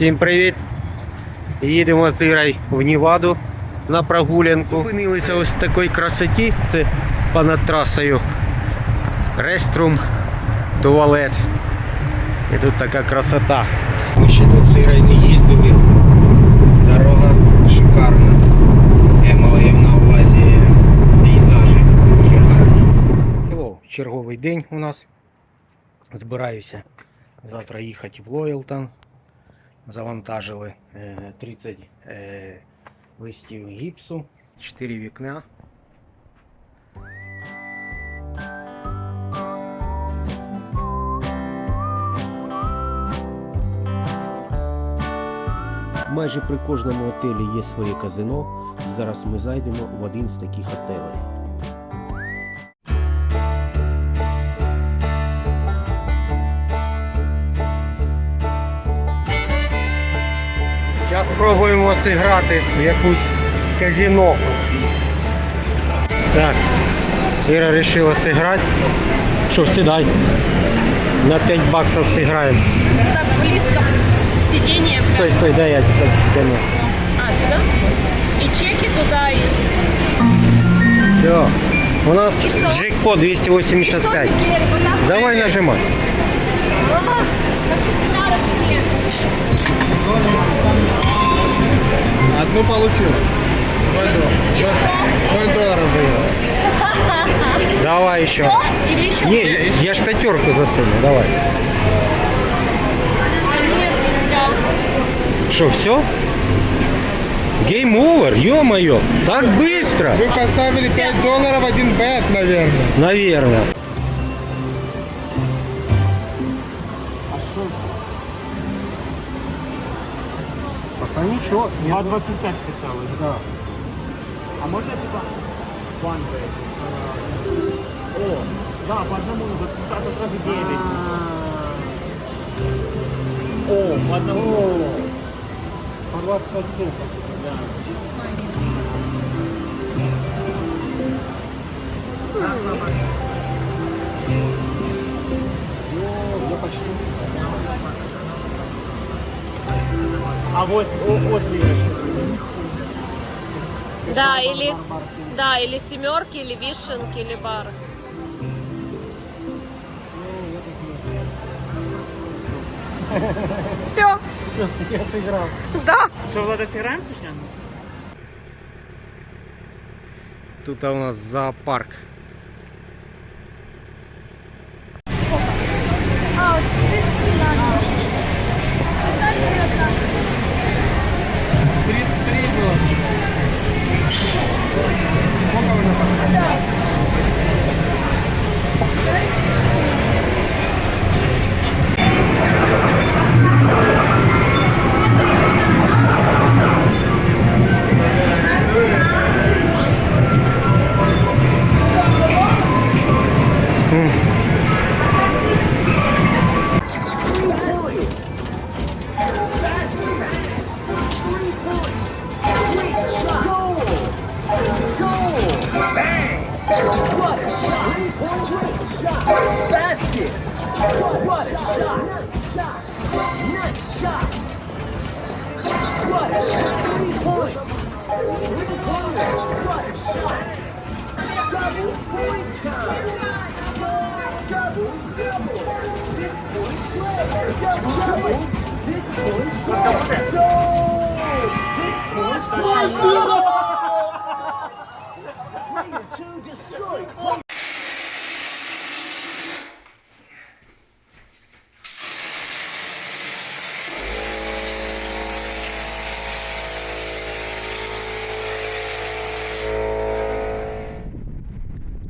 Всім привіт! Їдемо з Ірою в Ніваду на прогулянку. Зупинилися ось в такій красоті. Це понад трасою. Реструм, туалет. І тут така красота. Ми ще тут з Ірою не їздили. Дорога шикарна. Я маю на увазі пейзажі дуже гарні. О, черговий день у нас. Збираюся завтра їхати в Лоялтон. Завантажили е, 30 е, листів гіпсу, 4 вікна. Майже при кожному готелі є своє казино. Зараз ми зайдемо в один з таких готелей. Зараз спробуємо зіграти в якусь казино. Так, Іра вирішила зіграти. Що, сідай. На 5 баксів зіграємо. Так близко сиденье. прям. Стой, стой, дай я так тяну. А, сюда? И чеки туда, и... Все. У нас джекпот 285. теперь? Вот так? Давай нажимай. Ага, хочу семерочки. Одну получил. Пошел. И что? Ноль долларов выиграл. Давай еще. Или еще? Не, я ж пятерку засуну, давай. Нет, нельзя. Что, все? Гейм овер, ё-моё, так быстро. Вы поставили 5 долларов, один бет, наверное. Наверное. Пока ничего. 2.25 списалось. Да. А можно типа bet? О, да, по одному, ну, а то сразу 9. О, по одному. По 25 центов. Я А вот о- от выигрыш. Да, или... Да, или семерки, или вишенки, или бар. Все, Я сыграл. да. Что, Влада, сыграем в Тушнян? Тут у нас зоопарк. Тридцать What a shot! Nice shot! Nice shot! What a shot! Three points! Three points! What a shot! Double point time! Double, double! Big point play! Double, double! Big point play! Go! Big point play!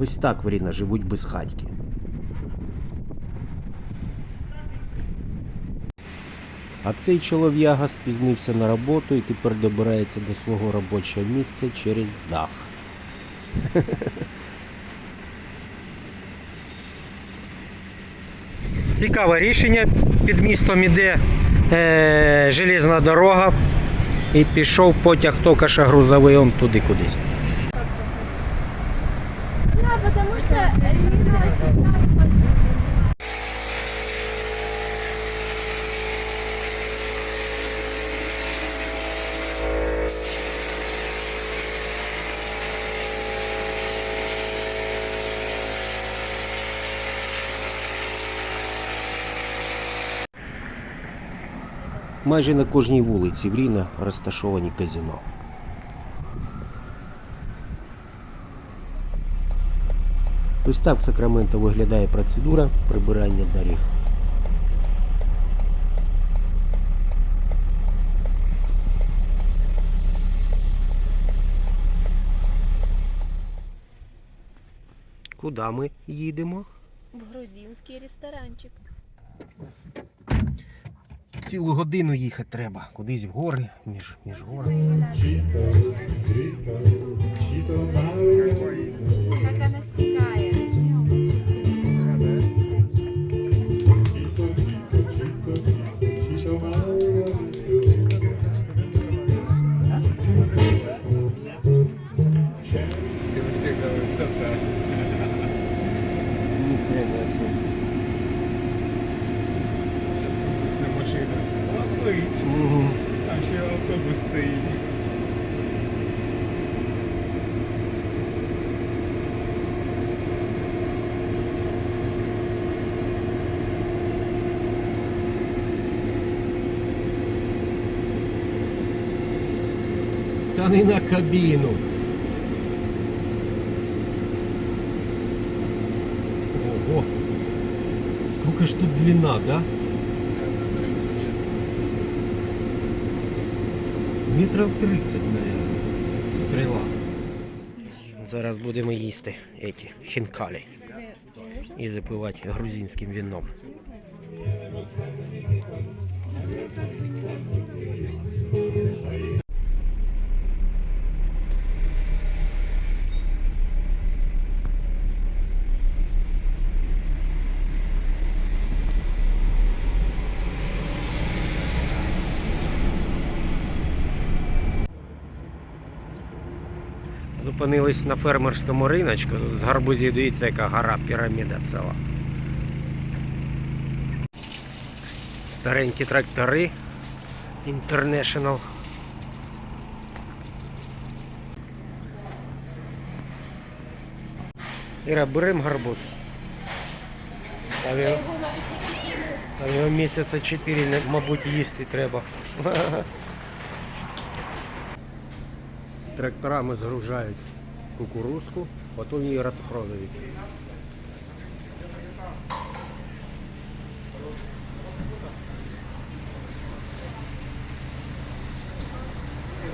Ось так в Ріна живуть безхатьки. А цей чолов'яга спізнився на роботу і тепер добирається до свого робочого місця через дах. Цікаве рішення. Під містом іде е, железна дорога. І пішов потяг що грузовий он туди кудись. Потому что резиновая. Майже на кожній вулиці в Ріна розташовані казино. Ось так в Сакраменто виглядає процедура прибирання доріг. Куди ми їдемо? В грузинский ресторанчик. Цілу годину їхати треба. Кудись в гори, між, між горами. вообще говоришь, высота. Ніхрена собі. Обычная машина. Обычно. Мгм. Там ще автобус стоїть. Та не на кабіну. Сколько ж тут длина, да? Метров 30, наверное. стрела. Зараз будемо їсти эти хінкалі і запивати грузинським вином. Зупинились на фермерському риночку. З гарбузів дивіться, яка гора піраміда ціла. Старенькі трактори International. Іра, берем гарбуз. Там його, там його місяця 4, мабуть, їсти треба. Тракторами згружають кукурузку, потом ее распродают.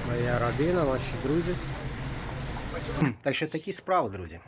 Моя родина, ваші друзі. Так що такі справи, друзі.